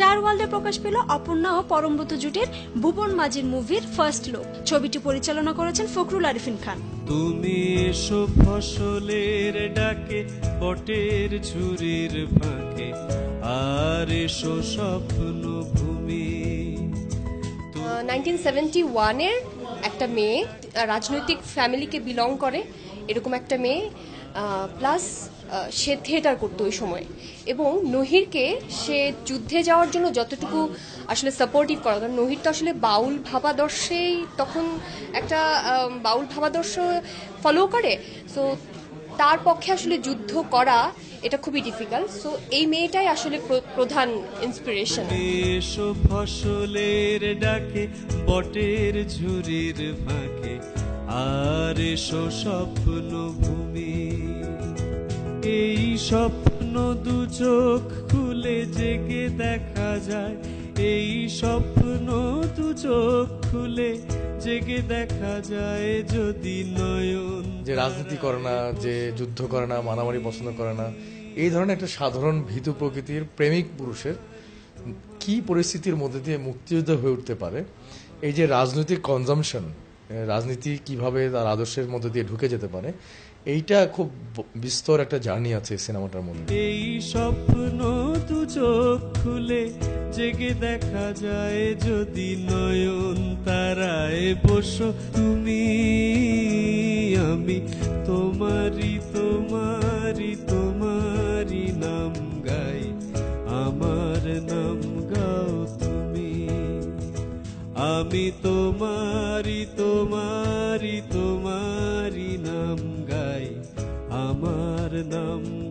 Star ওয়ার্ল্ডে প্রকাশ পেল অপর্ণা ও পরমব্রত জুটির ভুবন মাঝির মুভির ফার্স্ট লুক। ছবিটি পরিচালনা করেছেন ফখরুল আরিফিন খান। তুমি এসো ফসলের ডাকে বটের ঝুরির ফাঁকে আর এসো স্বপ্ন ভূমি। নাইনটিন সেভেন্টি ওয়ানের একটা মেয়ে রাজনৈতিক ফ্যামিলিকে বিলং করে এরকম একটা মেয়ে। প্লাস সে থিয়েটার করতো ওই সময়। এবং নহিরকে সে যুদ্ধে যাওয়ার জন্য যতটুকু আসলে সাপোর্টিভ করা, কারণ নহির তো আসলে বাউল ভাবাদর্শেই তখন একটা বাউল ভাবাদর্শ ফলো করে। সো তার পক্ষে আসলে যুদ্ধ করা এটা খুবই ডিফিকাল্ট সো এই মেয়েটাই আসলে প্র- প্রধান ইন্সপিরেশন ফসলের ডাকে, বটের ঝুরির ফাঁকে। আর এসো স্বপ্ন ভূমি। এই স্বপ্ন দু চোখ খুলে জেগে দেখা যায়। এই স্বপ্ন দু চোখ খুলে জেগে দেখা যায় যদি নয়ন যে রাজনীতি করে না, যে যুদ্ধ করে না, মারামারি পছন্দ করে না, এই ধরনের একটা সাধারণ ভীতু প্রকৃতির প্রেমিক পুরুষের কি পরিস্থিতির মধ্যে দিয়ে মুক্তিযুদ্ধ হয়ে উঠতে পারে? এই যে রাজনৈতিক কনজামশন রাজনীতি কীভাবে তার আদর্শের মধ্যে দিয়ে ঢুকে যেতে পারে, এইটা খুব বিস্তর একটা জার্নি আছে সিনেমাটার মধ্যে। এই স্বপ্ন দু চোখ খুলে জেগে দেখা যায় যদি নয়ন তারায় বসো তুমি, আমি তোমারি তোমারি তোমারি নাম গাই। আমি তোমারি তোমারি তোমারি নাম গাই। আমার নাম